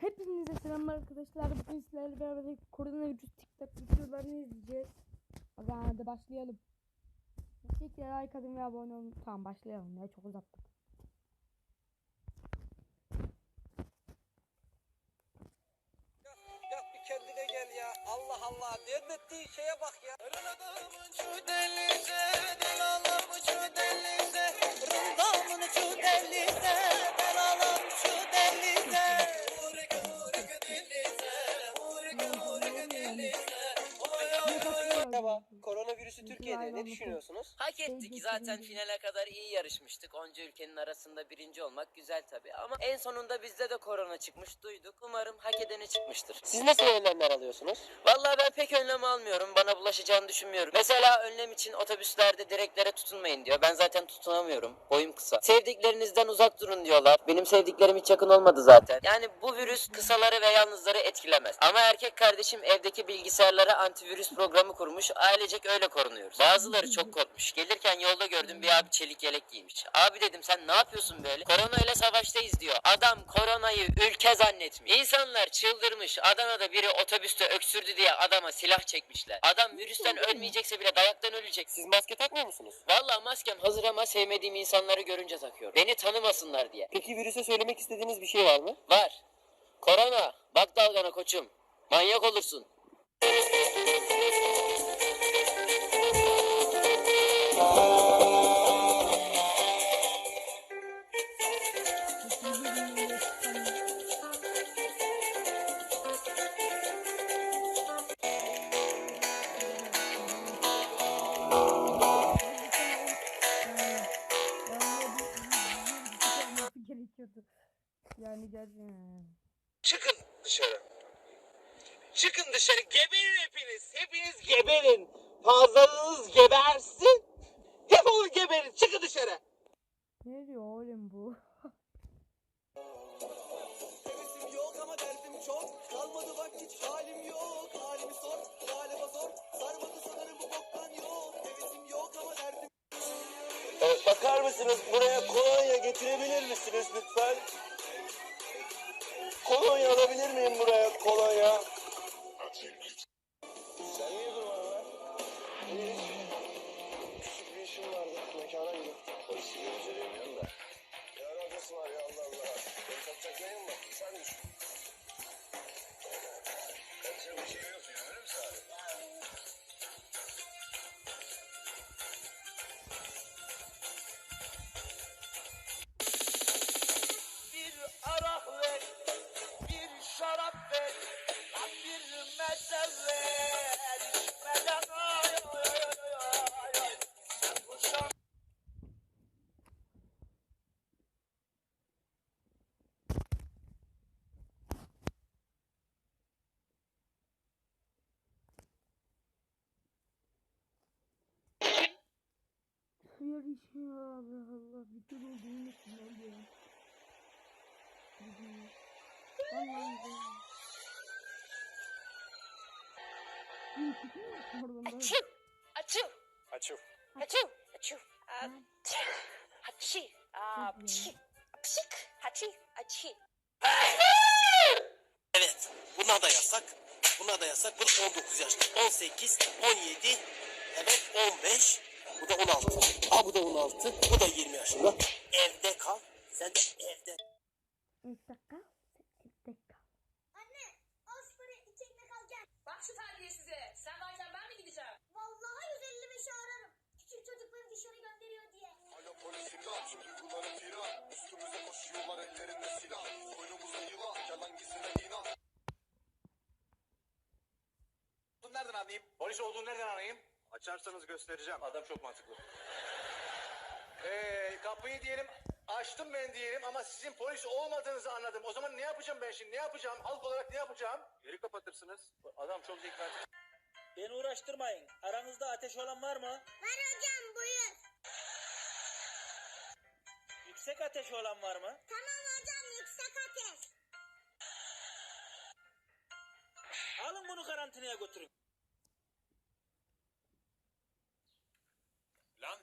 Hepinize selam arkadaşlar. Bugün sizlerle beraber koronavirüs TikTok videolarını izleyeceğiz. Hadi, hadi başlayalım. Kesinlikle like atın ve abone olun. Tamam başlayalım ya çok uzattık. Ya bir kendine gel ya. Allah Allah. Devlettiğin şeye bak ya. Rıdamın şu delize, delalamın şu delize. Rıdamın şu delize, acaba. Corona Koronavirüsü Türkiye'de ne düşünüyorsunuz? Hak ettik zaten finale kadar iyi yarışmıştık. Onca ülkenin arasında birinci olmak güzel tabii. Ama en sonunda bizde de korona çıkmış duyduk. Umarım hak edeni çıkmıştır. Siz nasıl önlemler alıyorsunuz? Vallahi ben pek önlem almıyorum. Bana bulaşacağını düşünmüyorum. Mesela önlem için otobüslerde direklere tutunmayın diyor. Ben zaten tutunamıyorum. Boyum kısa. Sevdiklerinizden uzak durun diyorlar. Benim sevdiklerim hiç yakın olmadı zaten. Yani bu virüs kısaları ve yalnızları etkilemez. Ama erkek kardeşim evdeki bilgisayarlara antivirüs programı kurmuş. Ailecek öyle korunuyoruz. Bazıları çok korkmuş. Gelirken yolda gördüm bir abi çelik yelek giymiş. Abi dedim sen ne yapıyorsun böyle? Korona ile savaştayız diyor. Adam koronayı ülke zannetmiş. İnsanlar çıldırmış. Adana'da biri otobüste öksürdü diye adama silah çekmişler. Adam virüsten ölmeyecekse bile dayaktan ölecek. Siz maske takmıyor musunuz? Vallahi maskem hazır ama sevmediğim insanları görünce takıyorum. Beni tanımasınlar diye. Peki virüse söylemek istediğiniz bir şey var mı? Var. Korona. Bak dalgana koçum. Manyak olursun. Yani gerçekten. Çıkın dışarı. Çıkın dışarı. Geberin hepiniz. Hepiniz geberin. Fazlalığınız gebersin. Defolun geberin. Çıkın dışarı. Ne diyor oğlum bu? Hevesim yok ama derdim çok Kalmadı bak hiç halim yok Halimi sor, galiba zor Sarmadı sanırım bu boktan yok Hevesim yok ama derdim Evet, bakar mısınız? Buraya kolonya getirebilir misiniz lütfen? Kolonya alabilir miyim buraya? Kolonya. Hayır işim Allah Allah. Bütün olduğunu nasıl oluyor? Allah'ım. Da. Açıl. Açıl. Açıl. Açıl. Açıl. Haçı. Apçı. Apşık. Haçı. Açı. Evet. Buna da yasak. Buna da yasak. Bu da 19 yaş. 18, 17, evet 15. Bu da 16. Aa bu da 16. Bu da 20 yaşında. Evde kal. Sen de evde. Bir dakika. Bir dakika. Anne, al şu parayı iki ekmek al gel. Bak şu terbiyesize. Sen varken ben mi gideceğim? Vallahi 155'i ararım. Küçük çocukları dışarı gönderiyor diye. Alo polis imdat duyguları firar Üstümüze koşuyorlar ellerinde silah Boynumuza yılan yalan gizine inan nereden anlayayım? Polis olduğunu nereden anlayayım? Açarsanız göstereceğim. Adam çok mantıklı. Ee, kapıyı diyelim açtım ben diyelim ama sizin polis olmadığınızı anladım. O zaman ne yapacağım ben şimdi? Ne yapacağım? Halk olarak ne yapacağım? Geri kapatırsınız. Adam çok zeki. Beni uğraştırmayın. Aranızda ateş olan var mı? Ver hocam buyur. Yüksek ateş olan var mı? Tamam hocam yüksek ateş. Alın bunu karantinaya götürün.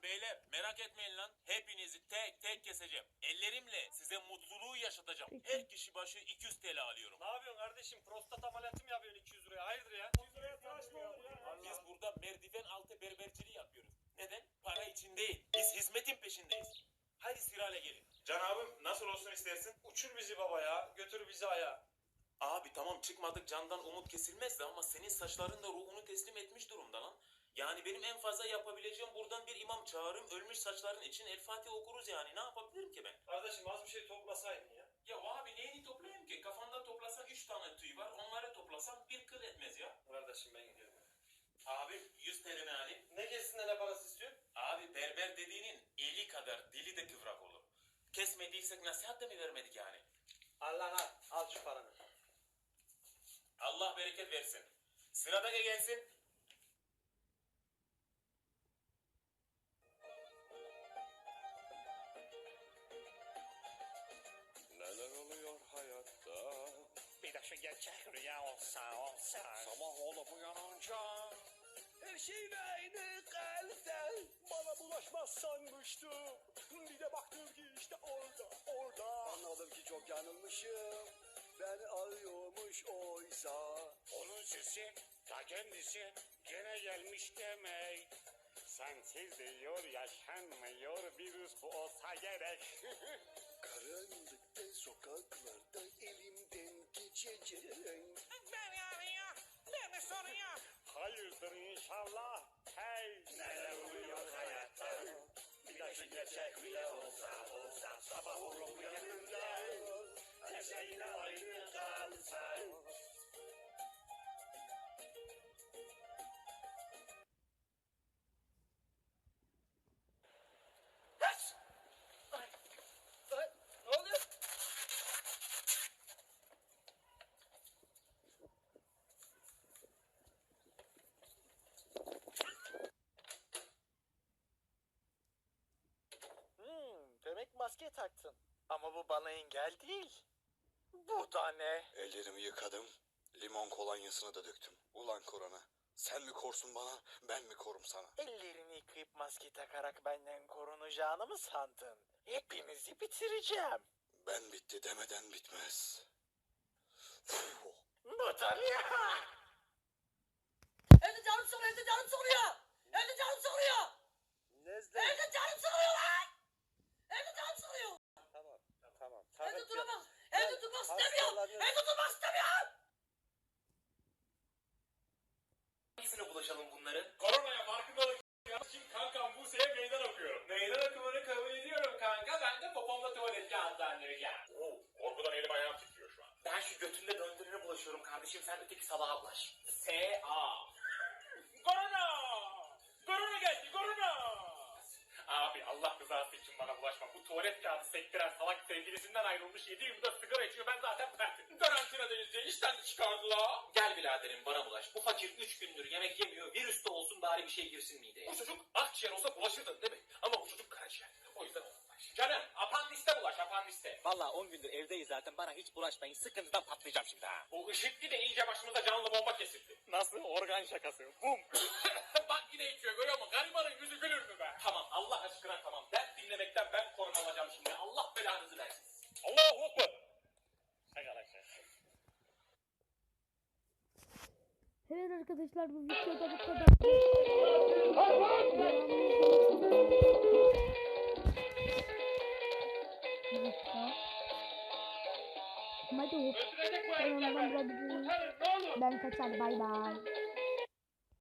Beyler Merak etmeyin lan. Hepinizi tek tek keseceğim. Ellerimle size mutluluğu yaşatacağım. Peki. Her kişi başı 200 TL alıyorum. Ne yapıyorsun kardeşim? Prostat ameliyatı mı yapıyorsun 200 liraya? Hayırdır ya? 200 liraya tıraş mı olur ya? Biz burada merdiven altı berberciliği yapıyoruz. Neden? Para için değil. Biz hizmetin peşindeyiz. Hadi sırayla gelin. Can abim nasıl olsun istersin? Uçur bizi baba ya. Götür bizi aya. Abi tamam çıkmadık candan umut kesilmezdi ama senin saçların da ruhunu teslim etmiş durumda lan. Yani benim en fazla yapabileceğim buradan bir imam çağırırım ölmüş saçların için El Fatiha okuruz yani ne yapabilirim ki ben? Kardeşim az bir şey toplasaydın ya. Ya abi neyini toplayayım ki? Kafanda toplasan 3 tane tüy var onları toplasan bir kıl etmez ya. Kardeşim ben gidiyorum. Abi 100 TL alayım? Ne kessin ne parası istiyorsun? Abi berber dediğinin eli kadar dili de kıvrak olur. Kesmediysek nasihat da mı vermedik yani? Al lan al. Al şu paranı. Allah bereket versin. Sıradaki gelsin. Rüya olsa olsa. Sabah olup uyanınca Her şeyin aynı kalpte. Bana bulaşmaz sanmıştım. Bir de baktım ki işte orada, orada. anladım ki çok yanılmışım. Ben arıyormuş oysa. Onun sesi ta kendisi gene gelmiş demek. Sensiz diyor yaşanmıyor virüs bu olsa gerek. Karanlıkta sokaklarda elimden geçeceğim. Beni soruyor. Hayırdır inşallah. Hey neler oluyor hayatta? Bir şu gerçek rüya olsa olsa sabah olup uyanınca her şey yine aynı maske taktın. Ama bu bana engel değil. Bu da ne? Ellerimi yıkadım. Limon kolonyasını da döktüm. Ulan korona. Sen mi korsun bana, ben mi korum sana? Ellerini yıkayıp maske takarak benden korunacağını mı sandın? Hepinizi bitireceğim. Ben bitti demeden bitmez. Bu da ne? Evde canım sıkılıyor, evde canım sıkılıyor. Evde canım sıkılıyor. Nezle. Evde canım sıkılıyor lan. Kardeşim. Sen öteki salağa bulaş. S.A. Korona! Korona geldi, korona! Abi Allah rızası için bana bulaşma. Bu tuvalet kağıdı sektiren salak sevgilisinden ayrılmış 7 yılda sigara içiyor. Ben zaten pertim. Karantinadayız diye işten çıkardılar. Gel biraderim bana bulaş. Bu fakir 3 gündür yemek yemiyor. Virüs de olsun bari bir şey girsin mideye. Bu çocuk akciğer olsa bulaşırdın değil mi? Ama bu çocuk karaciğer. O yüzden ona bulaş. Canım apandiste bulaş apandiste. Valla 10 gündür evdeyiz zaten. Bana hiç bulaşmayın. Sıkıntıdan patlayacağım şimdi ha. Bu IŞİD'li de iyice başımıza canlı bomba kesildi. Nasıl? Organ şakası. Bum. Bak yine içiyor görüyor musun? Garibanın yüzü gülür mü be? Tamam Allah aşkına tamam. Dert dinlemekten ben korona alacağım şimdi. Allah belanızı versin. Allahu Ekber. Arkadaşlar. Evet arkadaşlar bu videoda bu kadar. Hadi. Ben kaçar bay bay.